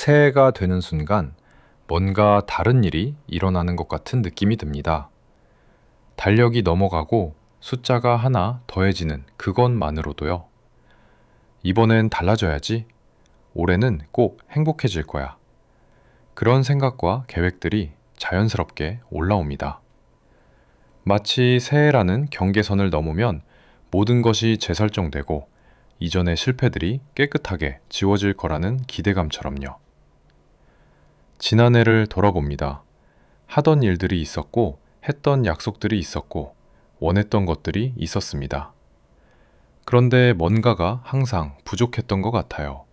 새해가 되는 순간 뭔가 다른 일이 일어나는 것 같은 느낌이 듭니다. 달력이 넘어가고 숫자가 하나 더해지는 그것만으로도요. 이번엔 달라져야지. 올해는 꼭 행복해질 거야. 그런 생각과 계획들이 자연스럽게 올라옵니다. 마치 새해라는 경계선을 넘으면 모든 것이 재설정되고 이전의 실패들이 깨끗하게 지워질 거라는 기대감처럼요. 지난해를 돌아봅니다. 하던 일들이 있었고, 했던 약속들이 있었고, 원했던 것들이 있었습니다. 그런데 뭔가가 항상 부족했던 것 같아요.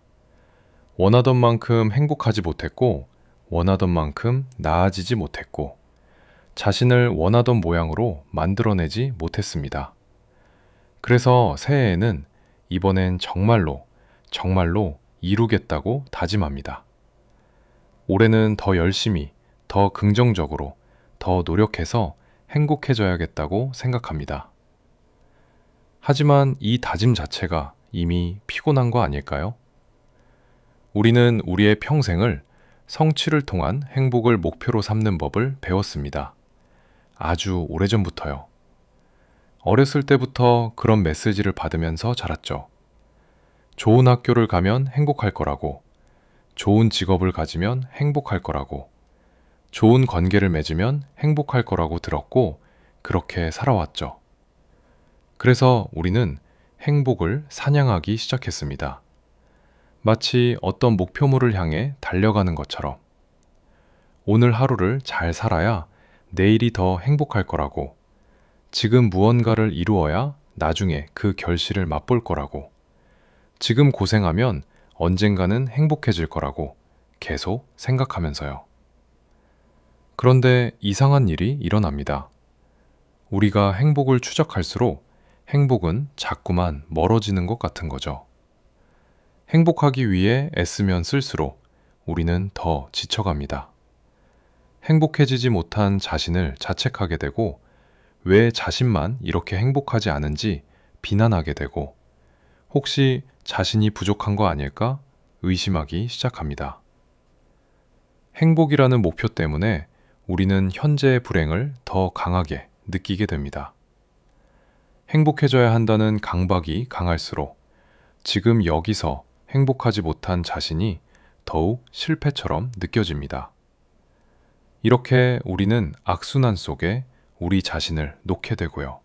원하던 만큼 행복하지 못했고, 원하던 만큼 나아지지 못했고, 자신을 원하던 모양으로 만들어내지 못했습니다. 그래서 새해에는 이번엔 정말로, 정말로 이루겠다고 다짐합니다. 올해는 더 열심히, 더 긍정적으로, 더 노력해서 행복해져야겠다고 생각합니다. 하지만 이 다짐 자체가 이미 피곤한 거 아닐까요? 우리는 우리의 평생을 성취를 통한 행복을 목표로 삼는 법을 배웠습니다. 아주 오래전부터요. 어렸을 때부터 그런 메시지를 받으면서 자랐죠. 좋은 학교를 가면 행복할 거라고, 좋은 직업을 가지면 행복할 거라고, 좋은 관계를 맺으면 행복할 거라고 들었고, 그렇게 살아왔죠. 그래서 우리는 행복을 사냥하기 시작했습니다. 마치 어떤 목표물을 향해 달려가는 것처럼. 오늘 하루를 잘 살아야 내일이 더 행복할 거라고, 지금 무언가를 이루어야 나중에 그 결실을 맛볼 거라고, 지금 고생하면 언젠가는 행복해질 거라고 계속 생각하면서요. 그런데 이상한 일이 일어납니다. 우리가 행복을 추적할수록 행복은 자꾸만 멀어지는 것 같은 거죠. 행복하기 위해 애쓰면 쓸수록 우리는 더 지쳐갑니다. 행복해지지 못한 자신을 자책하게 되고 왜 자신만 이렇게 행복하지 않은지 비난하게 되고 혹시 자신이 부족한 거 아닐까 의심하기 시작합니다. 행복이라는 목표 때문에 우리는 현재의 불행을 더 강하게 느끼게 됩니다. 행복해져야 한다는 강박이 강할수록 지금 여기서 행복하지 못한 자신이 더욱 실패처럼 느껴집니다. 이렇게 우리는 악순환 속에 우리 자신을 놓게 되고요.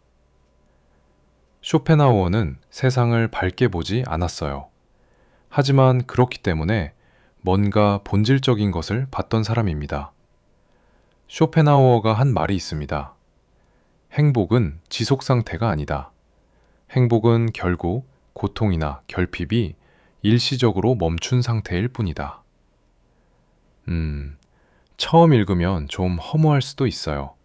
쇼펜하우어는 세상을 밝게 보지 않았어요. 하지만 그렇기 때문에 뭔가 본질적인 것을 봤던 사람입니다. 쇼펜하우어가 한 말이 있습니다. 행복은 지속 상태가 아니다. 행복은 결국 고통이나 결핍이 일시적으로 멈춘 상태일 뿐이다. 음, 처음 읽으면 좀 허무할 수도 있어요.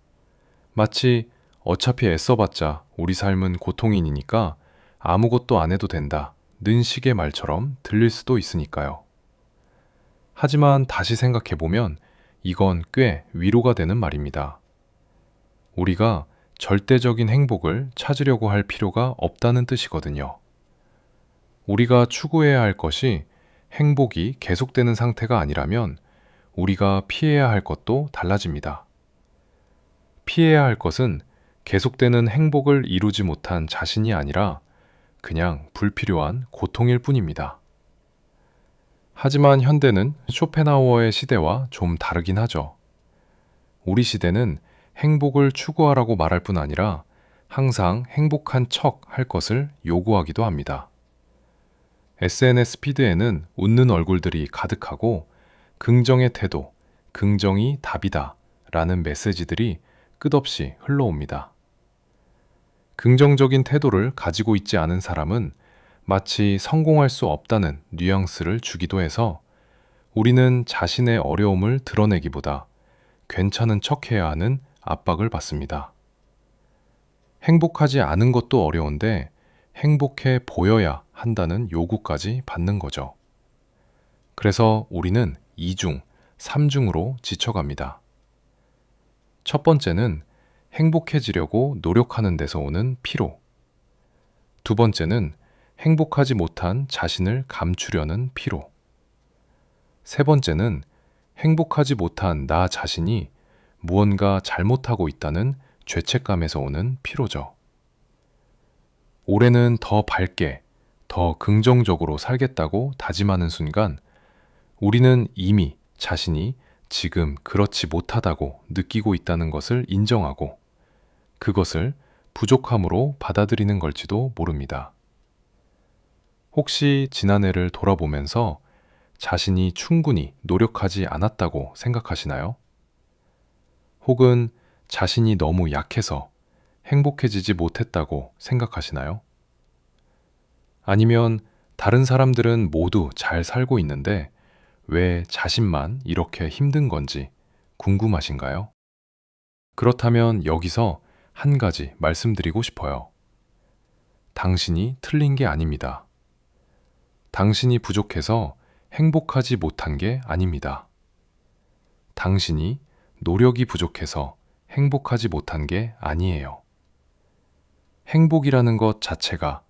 마치 어차피 애써봤자 우리 삶은 고통이니까 아무것도 안 해도 된다. 는 식의 말처럼 들릴 수도 있으니까요. 하지만 다시 생각해보면 이건 꽤 위로가 되는 말입니다. 우리가 절대적인 행복을 찾으려고 할 필요가 없다는 뜻이거든요. 우리가 추구해야 할 것이 행복이 계속되는 상태가 아니라면 우리가 피해야 할 것도 달라집니다. 피해야 할 것은 계속되는 행복을 이루지 못한 자신이 아니라 그냥 불필요한 고통일 뿐입니다. 하지만 현대는 쇼펜하우어의 시대와 좀 다르긴 하죠. 우리 시대는 행복을 추구하라고 말할 뿐 아니라 항상 행복한 척 할 것을 요구하기도 합니다. SNS 피드에는 웃는 얼굴들이 가득하고 긍정의 태도, 긍정이 답이다 라는 메시지들이 끝없이 흘러옵니다. 긍정적인 태도를 가지고 있지 않은 사람은 마치 성공할 수 없다는 뉘앙스를 주기도 해서 우리는 자신의 어려움을 드러내기보다 괜찮은 척 해야 하는 압박을 받습니다. 행복하지 않은 것도 어려운데 행복해 보여야 한다는 요구까지 받는 거죠. 그래서 우리는 2중, 3중으로 지쳐갑니다. 첫 번째는 행복해지려고 노력하는 데서 오는 피로. 두 번째는 행복하지 못한 자신을 감추려는 피로. 세 번째는 행복하지 못한 나 자신이 무언가 잘못하고 있다는 죄책감에서 오는 피로죠. 올해는 더 밝게, 더 긍정적으로 살겠다고 다짐하는 순간 우리는 이미 자신이 지금 그렇지 못하다고 느끼고 있다는 것을 인정하고 그것을 부족함으로 받아들이는 걸지도 모릅니다. 혹시 지난해를 돌아보면서 자신이 충분히 노력하지 않았다고 생각하시나요? 혹은 자신이 너무 약해서 행복해지지 못했다고 생각하시나요? 아니면 다른 사람들은 모두 잘 살고 있는데 왜 자신만 이렇게 힘든 건지 궁금하신가요? 그렇다면 여기서 한 가지 말씀드리고 싶어요. 당신이 틀린 게 아닙니다. 당신이 부족해서 행복하지 못한 게 아닙니다. 당신이 노력이 부족해서 행복하지 못한 게 아니에요. 행복이라는 것 자체가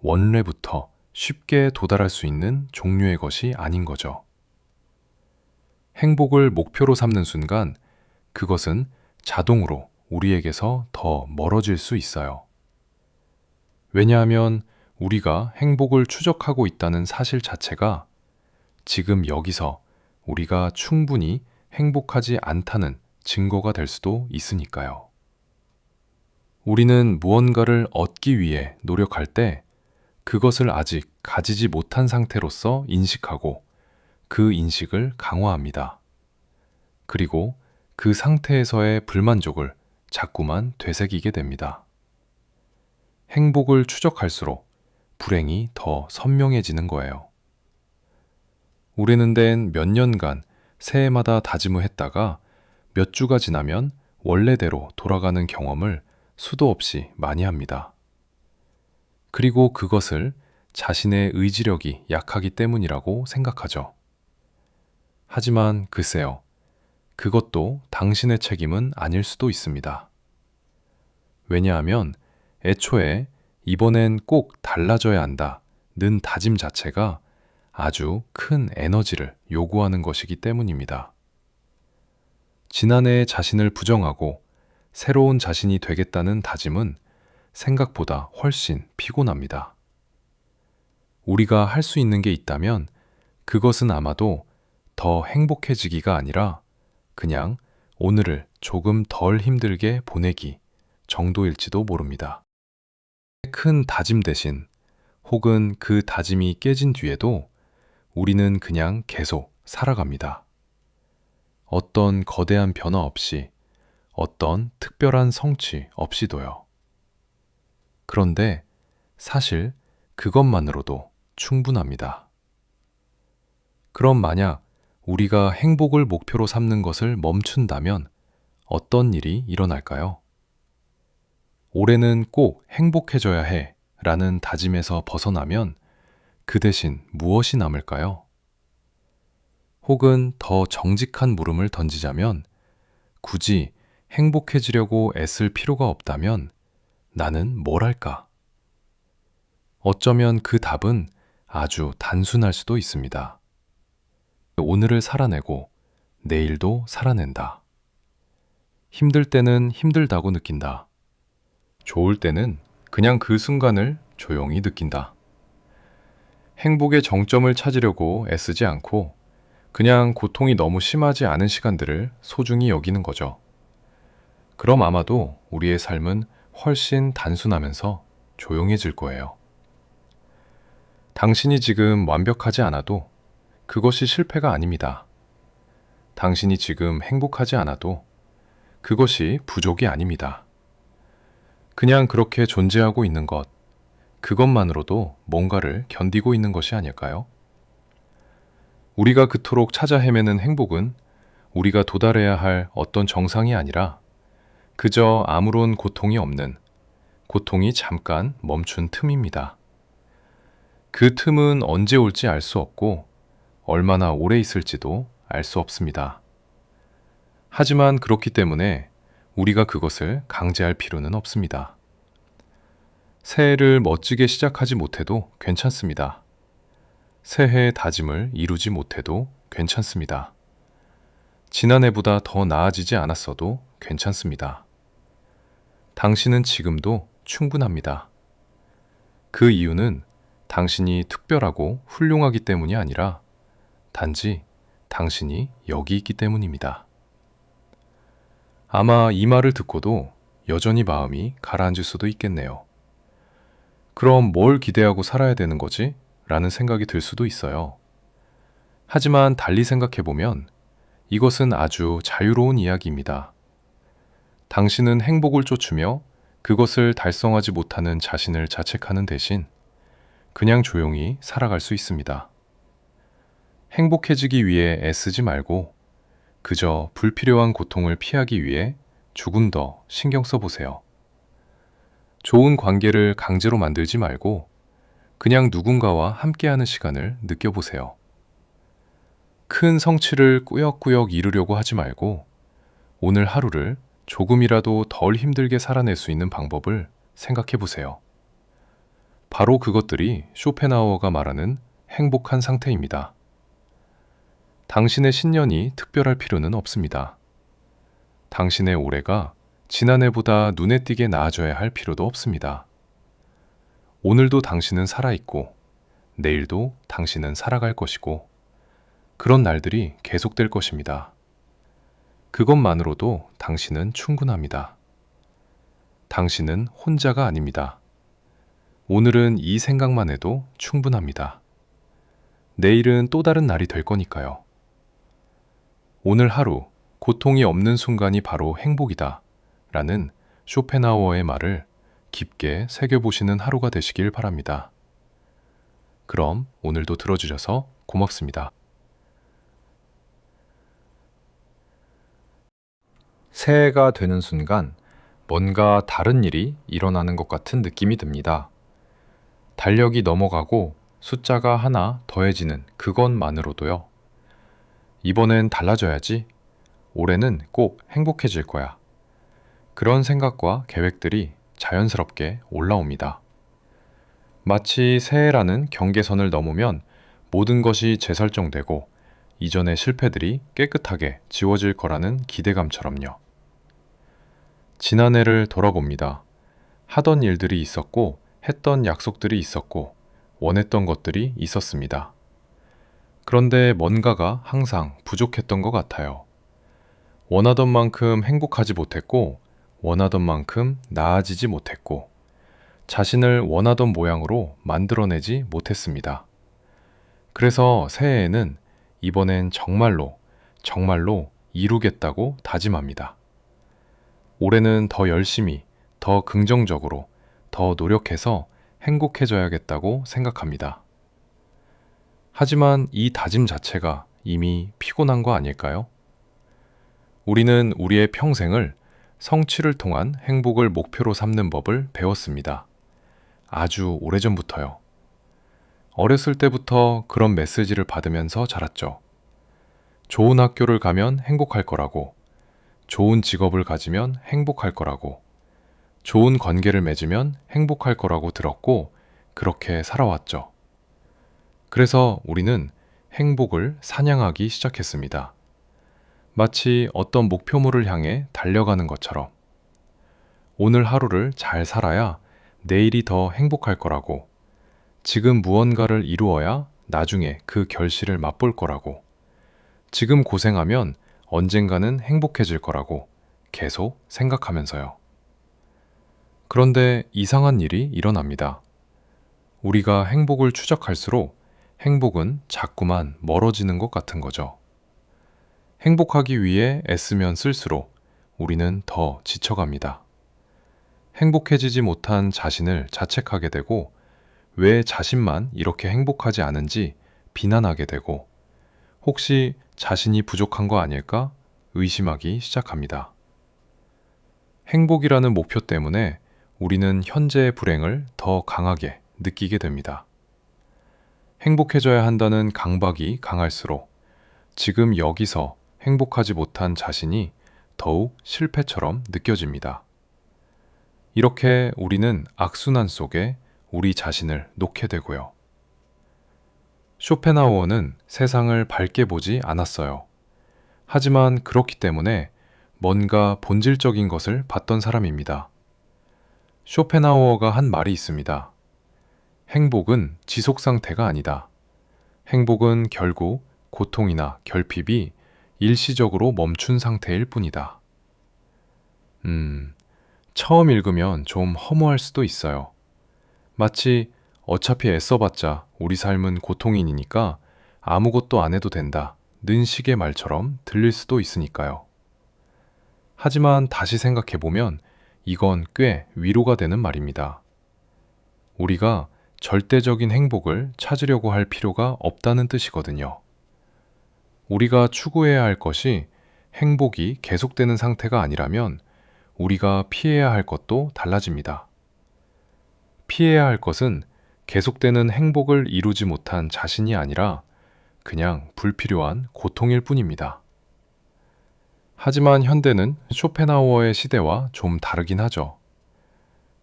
원래부터 쉽게 도달할 수 있는 종류의 것이 아닌 거죠. 행복을 목표로 삼는 순간 그것은 자동으로 우리에게서 더 멀어질 수 있어요. 왜냐하면 우리가 행복을 추적하고 있다는 사실 자체가 지금 여기서 우리가 충분히 행복하지 않다는 증거가 될 수도 있으니까요. 우리는 무언가를 얻기 위해 노력할 때 그것을 아직 가지지 못한 상태로서 인식하고 그 인식을 강화합니다. 그리고 그 상태에서의 불만족을 자꾸만 되새기게 됩니다. 행복을 추적할수록 불행이 더 선명해지는 거예요. 우리는 된 몇 년간 새해마다 다짐을 했다가 몇 주가 지나면 원래대로 돌아가는 경험을 수도 없이 많이 합니다. 그리고 그것을 자신의 의지력이 약하기 때문이라고 생각하죠. 하지만 글쎄요. 그것도 당신의 책임은 아닐 수도 있습니다. 왜냐하면 애초에 이번엔 꼭 달라져야 한다는 다짐 자체가 아주 큰 에너지를 요구하는 것이기 때문입니다. 지난해의 자신을 부정하고 새로운 자신이 되겠다는 다짐은 생각보다 훨씬 피곤합니다. 우리가 할 수 있는 게 있다면 그것은 아마도 더 행복해지기가 아니라 그냥 오늘을 조금 덜 힘들게 보내기 정도일지도 모릅니다. 큰 다짐 대신 혹은 그 다짐이 깨진 뒤에도 우리는 그냥 계속 살아갑니다. 어떤 거대한 변화 없이 어떤 특별한 성취 없이도요. 그런데 사실 그것만으로도 충분합니다. 그럼 만약 우리가 행복을 목표로 삼는 것을 멈춘다면 어떤 일이 일어날까요? 올해는 꼭 행복해져야 해 라는 다짐에서 벗어나면 그 대신 무엇이 남을까요? 혹은 더 정직한 물음을 던지자면 굳이 행복해지려고 애쓸 필요가 없다면 나는 뭘 할까? 어쩌면 그 답은 아주 단순할 수도 있습니다. 오늘을 살아내고 내일도 살아낸다. 힘들 때는 힘들다고 느낀다. 좋을 때는 그냥 그 순간을 조용히 느낀다. 행복의 정점을 찾으려고 애쓰지 않고 그냥 고통이 너무 심하지 않은 시간들을 소중히 여기는 거죠. 그럼 아마도 우리의 삶은 훨씬 단순하면서 조용해질 거예요. 당신이 지금 완벽하지 않아도 그것이 실패가 아닙니다. 당신이 지금 행복하지 않아도 그것이 부족이 아닙니다. 그냥 그렇게 존재하고 있는 것, 그것만으로도 뭔가를 견디고 있는 것이 아닐까요? 우리가 그토록 찾아 헤매는 행복은 우리가 도달해야 할 어떤 정상이 아니라 그저 아무런 고통이 없는 고통이 잠깐 멈춘 틈입니다. 그 틈은 언제 올지 알 수 없고 얼마나 오래 있을지도 알 수 없습니다. 하지만 그렇기 때문에 우리가 그것을 강제할 필요는 없습니다. 새해를 멋지게 시작하지 못해도 괜찮습니다. 새해의 다짐을 이루지 못해도 괜찮습니다. 지난해보다 더 나아지지 않았어도 괜찮습니다. 당신은 지금도 충분합니다. 그 이유는 당신이 특별하고 훌륭하기 때문이 아니라 단지 당신이 여기 있기 때문입니다. 아마 이 말을 듣고도 여전히 마음이 가라앉을 수도 있겠네요. 그럼 뭘 기대하고 살아야 되는 거지? 라는 생각이 들 수도 있어요. 하지만 달리 생각해보면 이것은 아주 자유로운 이야기입니다. 당신은 행복을 쫓으며 그것을 달성하지 못하는 자신을 자책하는 대신 그냥 조용히 살아갈 수 있습니다. 행복해지기 위해 애쓰지 말고 그저 불필요한 고통을 피하기 위해 조금 더 신경 써보세요. 좋은 관계를 강제로 만들지 말고 그냥 누군가와 함께하는 시간을 느껴보세요. 큰 성취를 꾸역꾸역 이루려고 하지 말고 오늘 하루를 조금이라도 덜 힘들게 살아낼 수 있는 방법을 생각해 보세요. 바로 그것들이 쇼펜하우어가 말하는 행복한 상태입니다. 당신의 신년이 특별할 필요는 없습니다. 당신의 올해가 지난해보다 눈에 띄게 나아져야 할 필요도 없습니다. 오늘도 당신은 살아있고, 내일도 당신은 살아갈 것이고, 그런 날들이 계속될 것입니다. 그것만으로도 당신은 충분합니다. 당신은 혼자가 아닙니다. 오늘은 이 생각만 해도 충분합니다. 내일은 또 다른 날이 될 거니까요. 오늘 하루 고통이 없는 순간이 바로 행복이다. 라는 쇼펜하우어의 말을 깊게 새겨보시는 하루가 되시길 바랍니다. 그럼 오늘도 들어주셔서 고맙습니다. 새해가 되는 순간 뭔가 다른 일이 일어나는 것 같은 느낌이 듭니다. 달력이 넘어가고 숫자가 하나 더해지는 그것만으로도요. 이번엔 달라져야지. 올해는 꼭 행복해질 거야. 그런 생각과 계획들이 자연스럽게 올라옵니다. 마치 새해라는 경계선을 넘으면 모든 것이 재설정되고 이전의 실패들이 깨끗하게 지워질 거라는 기대감처럼요. 지난해를 돌아봅니다. 하던 일들이 있었고, 했던 약속들이 있었고, 원했던 것들이 있었습니다. 그런데 뭔가가 항상 부족했던 것 같아요. 원하던 만큼 행복하지 못했고, 원하던 만큼 나아지지 못했고, 자신을 원하던 모양으로 만들어내지 못했습니다. 그래서 새해에는 이번엔 정말로, 정말로 이루겠다고 다짐합니다. 올해는 더 열심히, 더 긍정적으로, 더 노력해서 행복해져야겠다고 생각합니다. 하지만 이 다짐 자체가 이미 피곤한 거 아닐까요? 우리는 우리의 평생을 성취를 통한 행복을 목표로 삼는 법을 배웠습니다. 아주 오래전부터요. 어렸을 때부터 그런 메시지를 받으면서 자랐죠. 좋은 학교를 가면 행복할 거라고, 좋은 직업을 가지면 행복할 거라고, 좋은 관계를 맺으면 행복할 거라고 들었고, 그렇게 살아왔죠. 그래서 우리는 행복을 사냥하기 시작했습니다. 마치 어떤 목표물을 향해 달려가는 것처럼 오늘 하루를 잘 살아야 내일이 더 행복할 거라고 지금 무언가를 이루어야 나중에 그 결실을 맛볼 거라고 지금 고생하면 언젠가는 행복해질 거라고 계속 생각하면서요. 그런데 이상한 일이 일어납니다. 우리가 행복을 추적할수록 행복은 자꾸만 멀어지는 것 같은 거죠. 행복하기 위해 애쓰면 쓸수록 우리는 더 지쳐갑니다. 행복해지지 못한 자신을 자책하게 되고 왜 자신만 이렇게 행복하지 않은지 비난하게 되고 혹시 자신이 부족한 거 아닐까 의심하기 시작합니다. 행복이라는 목표 때문에 우리는 현재의 불행을 더 강하게 느끼게 됩니다. 행복해져야 한다는 강박이 강할수록 지금 여기서 행복하지 못한 자신이 더욱 실패처럼 느껴집니다. 이렇게 우리는 악순환 속에 우리 자신을 놓게 되고요. 쇼펜하우어는 세상을 밝게 보지 않았어요. 하지만 그렇기 때문에 뭔가 본질적인 것을 봤던 사람입니다. 쇼펜하우어가 한 말이 있습니다. 행복은 지속 상태가 아니다. 행복은 결국 고통이나 결핍이 일시적으로 멈춘 상태일 뿐이다. 음, 처음 읽으면 좀 허무할 수도 있어요. 마치 어차피 애써봤자 우리 삶은 고통이니까 아무것도 안 해도 된다. 는 식의 말처럼 들릴 수도 있으니까요. 하지만 다시 생각해보면 이건 꽤 위로가 되는 말입니다. 우리가 절대적인 행복을 찾으려고 할 필요가 없다는 뜻이거든요. 우리가 추구해야 할 것이 행복이 계속되는 상태가 아니라면 우리가 피해야 할 것도 달라집니다. 피해야 할 것은 계속되는 행복을 이루지 못한 자신이 아니라 그냥 불필요한 고통일 뿐입니다. 하지만 현대는 쇼펜하우어의 시대와 좀 다르긴 하죠.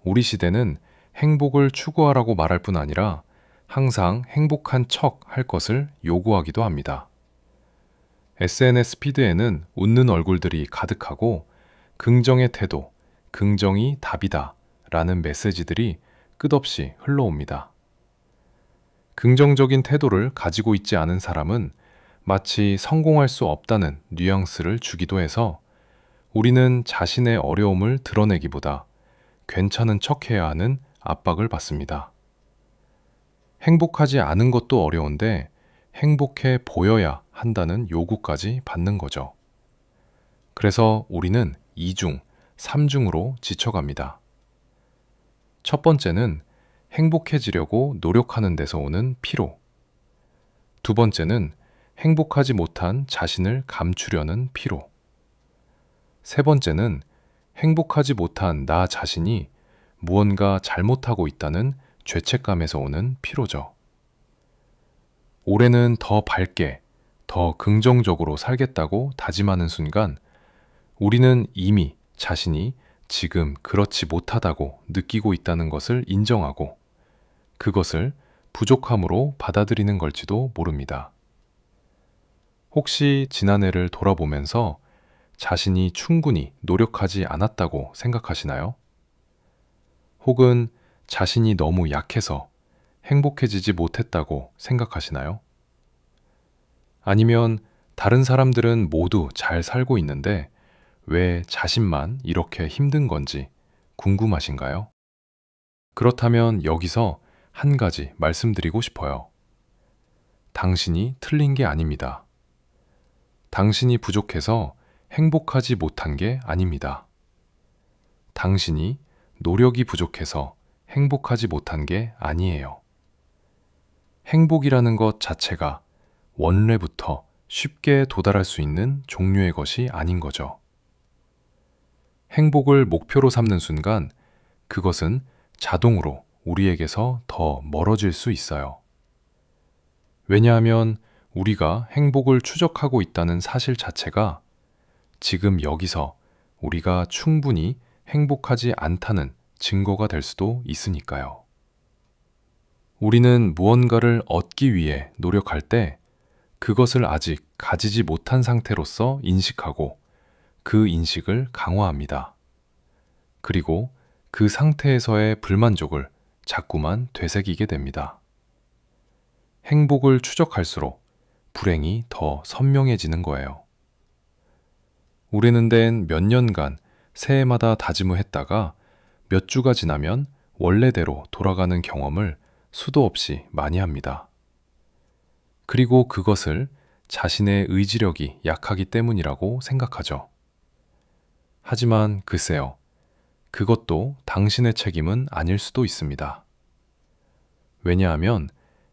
우리 시대는 행복을 추구하라고 말할 뿐 아니라 항상 행복한 척 할 것을 요구하기도 합니다. SNS 피드에는 웃는 얼굴들이 가득하고 긍정의 태도, 긍정이 답이다 라는 메시지들이 끝없이 흘러옵니다. 긍정적인 태도를 가지고 있지 않은 사람은 마치 성공할 수 없다는 뉘앙스를 주기도 해서 우리는 자신의 어려움을 드러내기보다 괜찮은 척 해야 하는 압박을 받습니다. 행복하지 않은 것도 어려운데 행복해 보여야 한다는 요구까지 받는 거죠. 그래서 우리는 2중, 3중으로 지쳐갑니다. 첫 번째는 행복해지려고 노력하는 데서 오는 피로. 두 번째는 행복하지 못한 자신을 감추려는 피로. 세 번째는 행복하지 못한 나 자신이 무언가 잘못하고 있다는 죄책감에서 오는 피로죠. 올해는 더 밝게, 더 긍정적으로 살겠다고 다짐하는 순간 우리는 이미 자신이 지금 그렇지 못하다고 느끼고 있다는 것을 인정하고 그것을 부족함으로 받아들이는 걸지도 모릅니다. 혹시 지난해를 돌아보면서 자신이 충분히 노력하지 않았다고 생각하시나요? 혹은 자신이 너무 약해서 행복해지지 못했다고 생각하시나요? 아니면 다른 사람들은 모두 잘 살고 있는데 왜 자신만 이렇게 힘든 건지 궁금하신가요? 그렇다면 여기서 한 가지 말씀드리고 싶어요. 당신이 틀린 게 아닙니다. 당신이 부족해서 행복하지 못한 게 아닙니다. 당신이 노력이 부족해서 행복하지 못한 게 아니에요. 행복이라는 것 자체가 원래부터 쉽게 도달할 수 있는 종류의 것이 아닌 거죠. 행복을 목표로 삼는 순간 그것은 자동으로 우리에게서 더 멀어질 수 있어요. 왜냐하면 우리가 행복을 추적하고 있다는 사실 자체가 지금 여기서 우리가 충분히 행복하지 않다는 증거가 될 수도 있으니까요. 우리는 무언가를 얻기 위해 노력할 때 그것을 아직 가지지 못한 상태로서 인식하고 그 인식을 강화합니다. 그리고 그 상태에서의 불만족을 자꾸만 되새기게 됩니다. 행복을 추적할수록 불행이 더 선명해지는 거예요. 우리는 된 몇 년간 새해마다 다짐을 했다가 몇 주가 지나면 원래대로 돌아가는 경험을 수도 없이 많이 합니다. 그리고 그것을 자신의 의지력이 약하기 때문이라고 생각하죠. 하지만 글쎄요. 그것도 당신의 책임은 아닐 수도 있습니다. 왜냐하면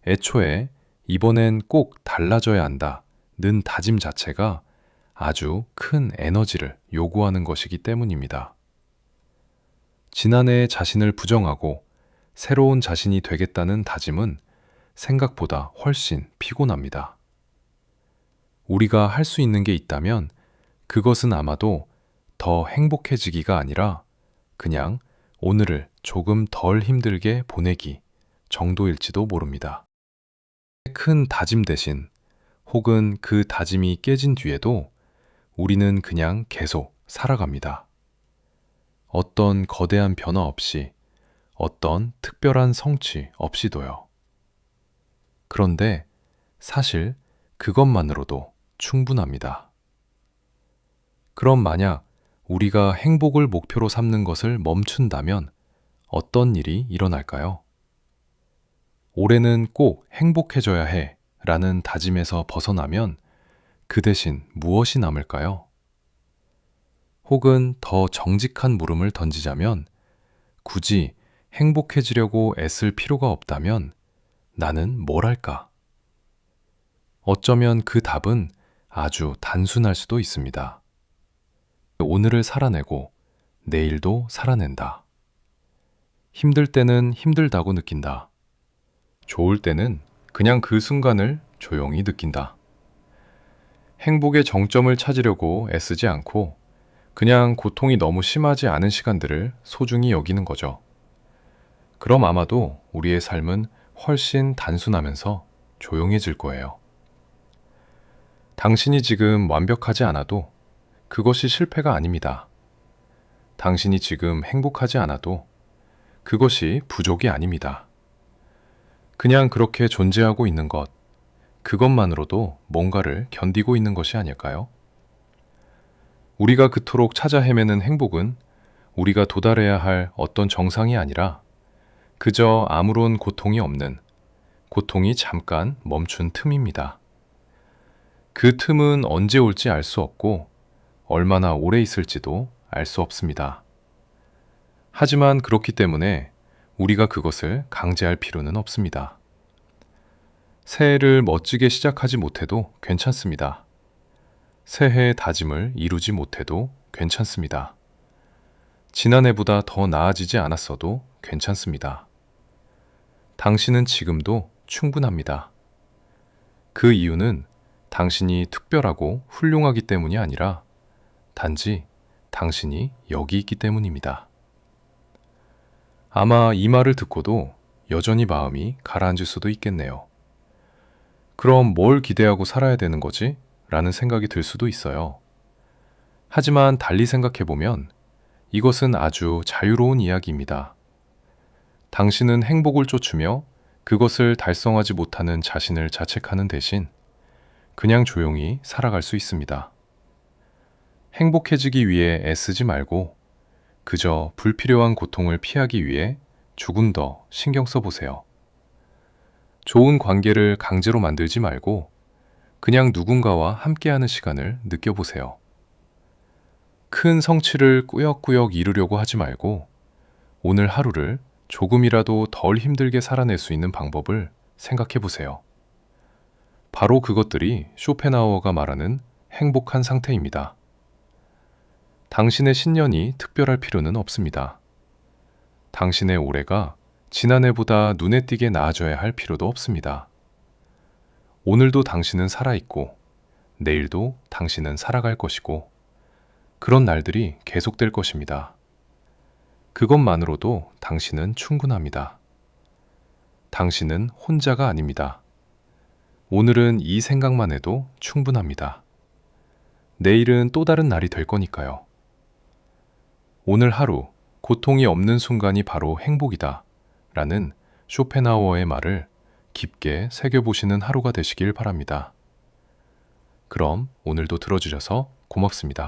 애초에 이번엔 꼭 달라져야 한다. 는 다짐 자체가 아주 큰 에너지를 요구하는 것이기 때문입니다. 지난해의 자신을 부정하고 새로운 자신이 되겠다는 다짐은 생각보다 훨씬 피곤합니다. 우리가 할 수 있는 게 있다면 그것은 아마도 더 행복해지기가 아니라 그냥 오늘을 조금 덜 힘들게 보내기 정도일지도 모릅니다. 큰 다짐 대신 혹은 그 다짐이 깨진 뒤에도 우리는 그냥 계속 살아갑니다. 어떤 거대한 변화 없이, 어떤 특별한 성취 없이도요. 그런데 사실 그것만으로도 충분합니다. 그럼 만약 우리가 행복을 목표로 삼는 것을 멈춘다면 어떤 일이 일어날까요? 올해는 꼭 행복해져야 해 라는 다짐에서 벗어나면 그 대신 무엇이 남을까요? 혹은 더 정직한 물음을 던지자면 굳이 행복해지려고 애쓸 필요가 없다면 나는 뭘 할까? 어쩌면 그 답은 아주 단순할 수도 있습니다. 오늘을 살아내고 내일도 살아낸다. 힘들 때는 힘들다고 느낀다. 좋을 때는 그냥 그 순간을 조용히 느낀다. 행복의 정점을 찾으려고 애쓰지 않고 그냥 고통이 너무 심하지 않은 시간들을 소중히 여기는 거죠. 그럼 아마도 우리의 삶은 훨씬 단순하면서 조용해질 거예요. 당신이 지금 완벽하지 않아도 그것이 실패가 아닙니다. 당신이 지금 행복하지 않아도 그것이 부족이 아닙니다. 그냥 그렇게 존재하고 있는 것, 그것만으로도 뭔가를 견디고 있는 것이 아닐까요? 우리가 그토록 찾아 헤매는 행복은 우리가 도달해야 할 어떤 정상이 아니라 그저 아무런 고통이 없는 고통이 잠깐 멈춘 틈입니다. 그 틈은 언제 올지 알 수 없고 얼마나 오래 있을지도 알 수 없습니다. 하지만 그렇기 때문에 우리가 그것을 강제할 필요는 없습니다. 새해를 멋지게 시작하지 못해도 괜찮습니다. 새해의 다짐을 이루지 못해도 괜찮습니다. 지난해보다 더 나아지지 않았어도 괜찮습니다. 당신은 지금도 충분합니다. 그 이유는 당신이 특별하고 훌륭하기 때문이 아니라 단지 당신이 여기 있기 때문입니다. 아마 이 말을 듣고도 여전히 마음이 가라앉을 수도 있겠네요. 그럼 뭘 기대하고 살아야 되는 거지? 라는 생각이 들 수도 있어요. 하지만 달리 생각해보면 이것은 아주 자유로운 이야기입니다. 당신은 행복을 쫓으며 그것을 달성하지 못하는 자신을 자책하는 대신 그냥 조용히 살아갈 수 있습니다. 행복해지기 위해 애쓰지 말고 그저 불필요한 고통을 피하기 위해 조금 더 신경 써보세요. 좋은 관계를 강제로 만들지 말고 그냥 누군가와 함께하는 시간을 느껴보세요. 큰 성취를 꾸역꾸역 이루려고 하지 말고 오늘 하루를 조금이라도 덜 힘들게 살아낼 수 있는 방법을 생각해 보세요. 바로 그것들이 쇼펜하우어가 말하는 행복한 상태입니다. 당신의 신년이 특별할 필요는 없습니다. 당신의 올해가 지난해보다 눈에 띄게 나아져야 할 필요도 없습니다. 오늘도 당신은 살아있고, 내일도 당신은 살아갈 것이고, 그런 날들이 계속될 것입니다. 그것만으로도 당신은 충분합니다. 당신은 혼자가 아닙니다. 오늘은 이 생각만 해도 충분합니다. 내일은 또 다른 날이 될 거니까요. 오늘 하루 고통이 없는 순간이 바로 행복이다. 라는 쇼펜하우어의 말을 깊게 새겨보시는 하루가 되시길 바랍니다. 그럼 오늘도 들어주셔서 고맙습니다.